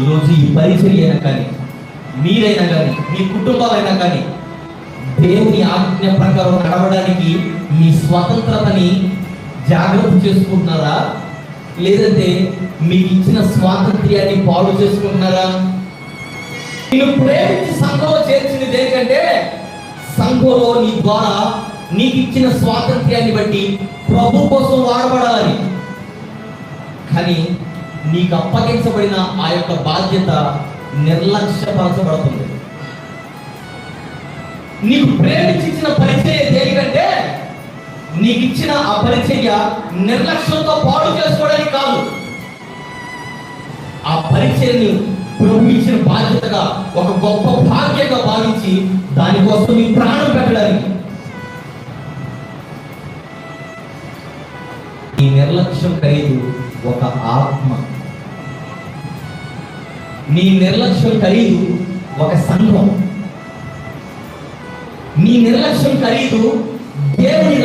ఈరోజు ఈ పరిచర్య అయినా కానీ మీరైనా కానీ మీ కుటుంబాలైనా కానీ దేవుని ఆజ్ఞ ప్రకారం నడవడానికి మీ స్వతంత్రతని జాగ్రత్త చేసుకుంటున్నారా? లేదంటే మీకు ఇచ్చిన స్వాతంత్ర్యాన్ని పాడు చేసుకుంటున్నారా? నిన్ను ప్రేమించి సంఘంలో చేర్చింది దేనికంటే సంఘంలో నీ ద్వారా నీకు ఇచ్చిన స్వాతంత్ర్యాన్ని బట్టి ప్రభు కోసం వాడబడాలని. కానీ నీకు అప్పగించబడిన ఆ యొక్క బాధ్యత నిర్లక్ష్యపరచబడుతుంది. నీకు ప్రేమించిన ఇచ్చిన పరిచర్య దేనికంటే నీకు ఇచ్చిన ఆ పరిచర్య నిర్లక్ష్యంతో పాడు చేసుకోవడానికి కాదు. ఆ పరిచర్ని ప్రభు ఇచ్చిన బాధ్యతగా ఒక గొప్ప భాగ్యంగా భావించి దానికోసం నీ ప్రాణం పెట్టడానికి. ఈ నిర్లక్ష్యం ఖరీదు ఒక ఆత్మ నీ నిర్లక్ష్యం ఖరీదు ఒక సంఘం. నీ నిర్లక్ష్యం ఖరీదు దేవుని